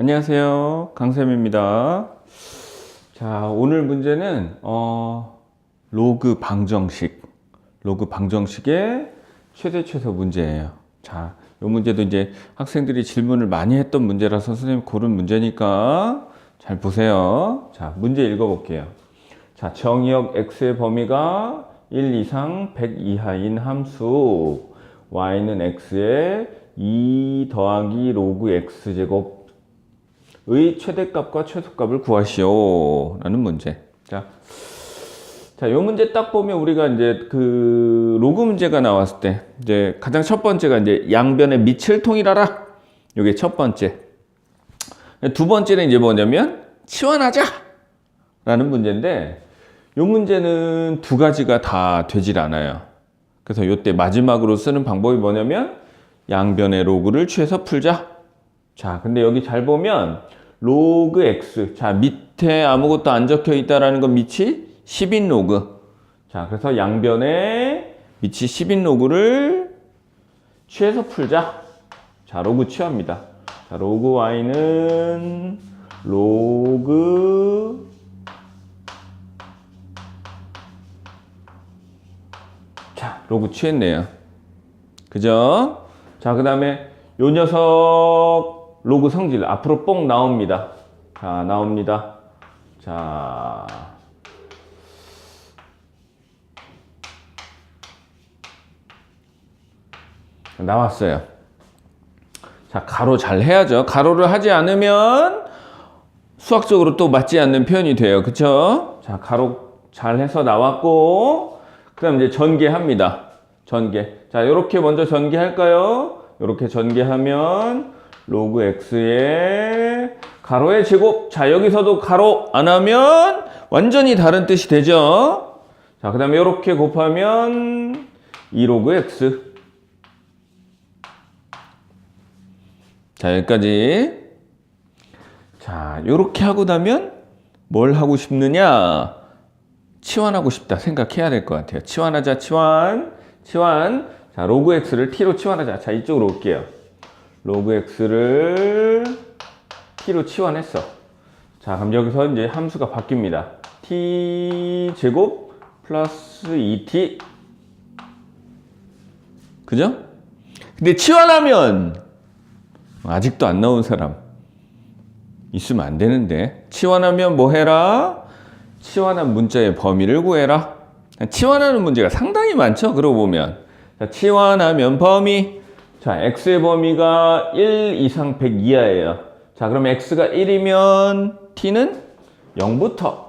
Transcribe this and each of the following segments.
안녕하세요. 강쌤입니다. 자, 오늘 문제는, 어, 로그 방정식. 로그 방정식의 최대 최소 문제예요. 자, 이 문제도 이제 학생들이 질문을 많이 했던 문제라서 선생님 고른 문제니까 잘 보세요. 자, 문제 읽어볼게요. 자, 정의역 x의 범위가 1 이상 100 이하인 함수 y는 x의 2 더하기 로그 x제곱 의 최대값과 최소값을 구하시오. 라는 문제. 자, 자, 요 문제 딱 보면 우리가 이제 그 로그 문제가 나왔을 때 이제 가장 첫 번째가 이제 양변의 밑을 통일하라. 요게 첫 번째. 두 번째는 이제 뭐냐면 치환하자! 라는 문제인데 요 문제는 두 가지가 다 되질 않아요. 그래서 요때 마지막으로 쓰는 방법이 뭐냐면 양변의 로그를 취해서 풀자. 자, 근데 여기 잘 보면 로그 x. 자, 밑에 아무것도 안 적혀 있다라는 건 밑이 10인 로그. 자, 그래서 양변의 밑이 10인 로그를 취해서 풀자. 자, 로그 취합니다. 자, 로그 y는 로그 자, 로그 취했네요. 그죠? 자, 그 다음에 요 녀석 로그 성질 앞으로 뽕 나옵니다. 자, 나옵니다. 자. 나왔어요. 자, 가로 잘 해야죠. 가로를 하지 않으면 수학적으로 또 맞지 않는 표현이 돼요. 그쵸? 자, 가로 잘 해서 나왔고, 그 다음 이제 전개합니다. 전개. 자, 요렇게 먼저 전개할까요? 요렇게 전개하면 로그 x의 가로의 제곱. 자, 여기서도 가로 안 하면 완전히 다른 뜻이 되죠? 자, 그 다음에 요렇게 곱하면 2로그 x. 자, 여기까지. 자, 요렇게 하고 나면 뭘 하고 싶느냐? 치환하고 싶다 생각해야 될 것 같아요. 치환하자, 치환, 치환. 자, 로그 x를 t로 치환하자. 자, 이쪽으로 올게요. 로그 x를 t로 치환했어. 자, 그럼 여기서 이제 함수가 바뀝니다. t 제곱 플러스 2t. 그죠? 근데 치환하면 아직도 안 나온 사람 있으면 안 되는데 치환하면 뭐 해라? 치환한 문자의 범위를 구해라. 치환하는 문제가 상당히 많죠. 그러고 보면 자, 치환하면 범위 자 x의 범위가 1 이상 100 이하예요. 자 그럼 x가 1이면 t는 0부터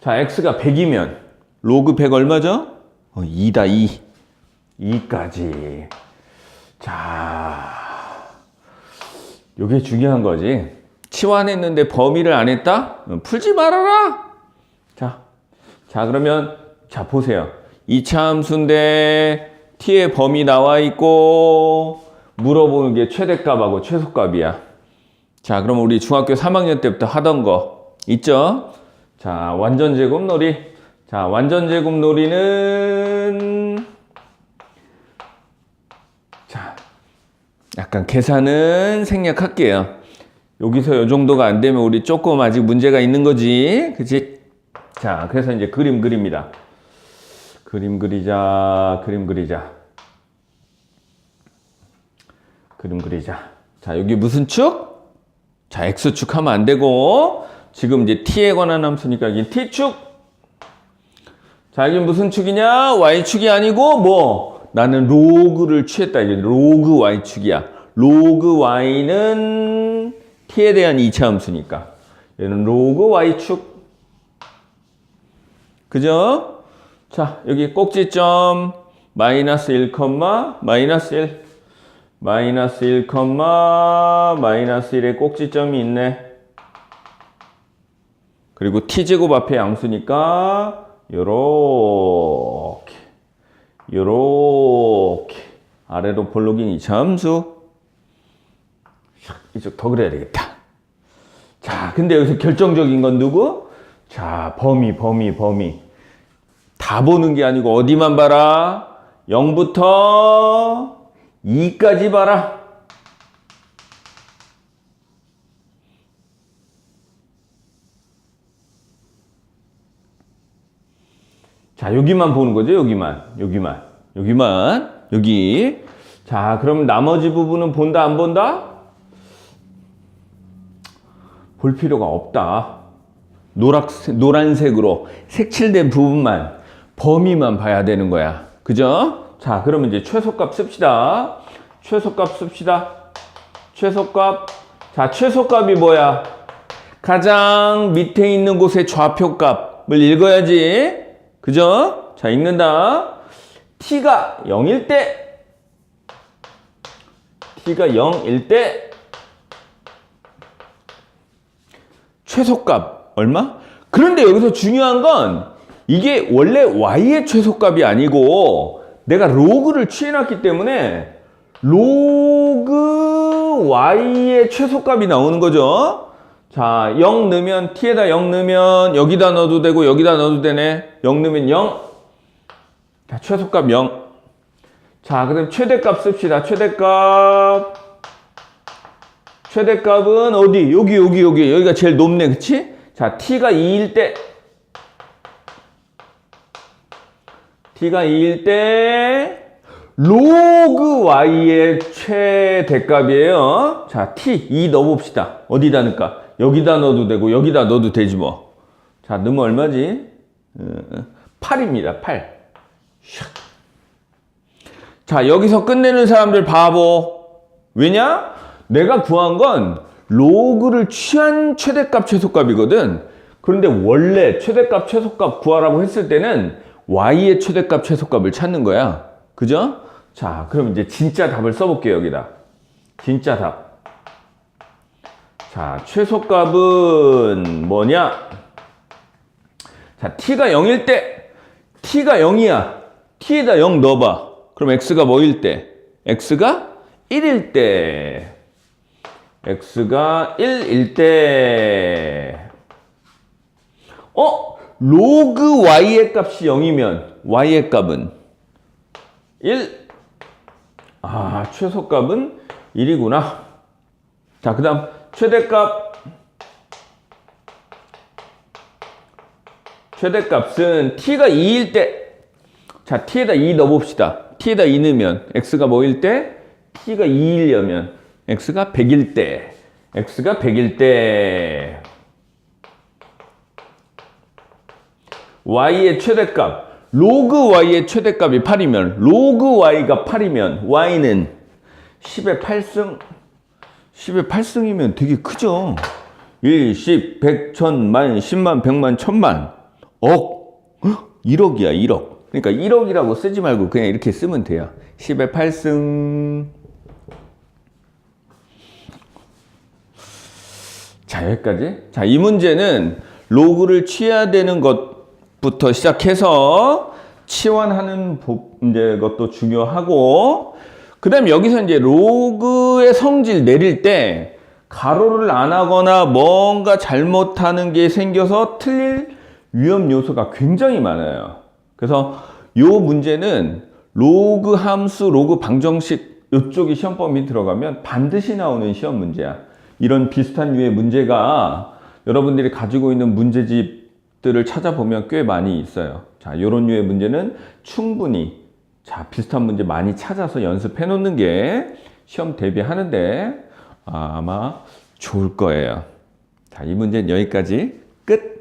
자 x가 100이면 로그 100 얼마죠? 어, 2다 2 2까지 자 요게 중요한 거지. 치환했는데 범위를 안 했다? 풀지 말아라! 자, 자, 그러면, 자, 보세요. 2차 함수인데, t의 범위 나와 있고, 물어보는 게 최대값하고 최소값이야. 자, 그럼 우리 중학교 3학년 때부터 하던 거, 있죠? 자, 완전 제곱 놀이. 자, 완전 제곱 놀이는, 자, 약간 계산은 생략할게요. 여기서 요 정도가 안 되면 우리 조금 아직 문제가 있는 거지. 그치? 자, 그래서 이제 그림 그립니다. 그림 그리자, 그림 그리자. 그림 그리자. 자, 여기 무슨 축? 자, X축 하면 안 되고, 지금 이제 T에 관한 함수니까 여기 T축. 자, 여기 무슨 축이냐? Y축이 아니고, 뭐? 나는 로그를 취했다. 이게 로그 Y축이야. 로그 Y는 t에 대한 2차 함수니까 얘는 로그 y축 그죠? 자 여기 꼭지점 마이너스 1, 마이너스 1 마이너스 1, 마이너스 1의 꼭지점이 있네 그리고 t제곱 앞에 양수니까 요렇게 요렇게 아래로 2차 함수 이쪽 더 그려야 되겠다. 자, 근데 여기서 결정적인 건 누구? 자, 범위, 범위, 범위. 다 보는 게 아니고 어디만 봐라? 0부터 2까지 봐라. 자, 여기만 보는 거죠. 여기만. 여기만. 여기만. 여기. 자, 그럼 나머지 부분은 본다, 안 본다? 볼 필요가 없다. 노란색, 노란색으로 색칠된 부분만, 범위만 봐야 되는 거야. 그죠? 자, 그러면 이제 최소값 씁시다. 최소값 씁시다. 최소값. 자, 최소값이 뭐야? 가장 밑에 있는 곳의 좌표값을 읽어야지. 그죠? 자, 읽는다. t가 0일 때, t가 0일 때, 최소값 얼마? 그런데 여기서 중요한 건 이게 원래 y의 최소값이 아니고 내가 로그를 취해놨기 때문에 로그 y의 최소값이 나오는 거죠. 자, 0 넣으면 t에다 0 넣으면 여기다 넣어도 되고 여기다 넣어도 되네. 0 넣으면 0. 자, 최소값 0. 자, 그럼 최대값 씁시다. 최대값. 최대값은 어디? 여기, 여기, 여기. 여기가 제일 높네. 그치? 자, t가 2일 때. T가 2일 때. 로그 y의 최대값이에요. 자, t 2 넣어봅시다. 어디다 넣을까? 여기다 넣어도 되고 여기다 넣어도 되지 뭐. 자, 넣으면 얼마지? 어, 8입니다. 8. 샥. 자, 여기서 끝내는 사람들 바보. 왜냐? 내가 구한 건 로그를 취한 최대값 최소값이거든. 그런데 원래 최대값 최소값 구하라고 했을 때는 y의 최대값 최소값을 찾는 거야. 그죠? 자, 그럼 이제 진짜 답을 써볼게요, 여기다. 진짜 답. 자, 최소값은 뭐냐? 자, t가 0일 때, t가 0이야. t에다 0 넣어봐. 그럼 x가 뭐일 때? x가 1일 때. x가 1일 때. 어? 로그 y의 값이 0이면 y의 값은 1. 아, 최소값은 1이구나. 자, 그 다음 최대값. 최대값은 t가 2일 때. 자, t에다 2 넣어봅시다. t에다 2 넣으면 x가 뭐일 때? t가 2일이면 x가 100일 때. x가 100일 때. Y의 최대값. 로그 y의 최대값이 8이면 로그 y가 8이면 y는 10의 8승 10의 8승이면 되게 크죠. 1, 10, 100, 1000 만, 10만, 100만, 1000만, 억, 1억이야, 1억. 그러니까 1억이라고 쓰지 말고 그냥 이렇게 쓰면 돼요. 10의 8승. 자, 여기까지. 자, 이 문제는 로그를 취해야 되는 것 부터 시작해서 치환하는 법- 이제 것도 중요하고, 그 다음에 여기서 이제 로그의 성질 내릴 때 가로를 안 하거나 뭔가 잘못하는 게 생겨서 틀릴 위험 요소가 굉장히 많아요. 그래서 요 문제는 로그 함수, 로그 방정식 이쪽이 시험 범위 들어가면 반드시 나오는 시험 문제야. 이런 비슷한 류의 문제가 여러분들이 가지고 있는 문제집 들을 찾아보면 꽤 많이 있어요. 자, 요런 류의 문제는 충분히 자, 비슷한 문제 많이 찾아서 연습해 놓는 게 시험 대비하는데 아마 좋을 거예요. 자, 이 문제는 여기까지 끝.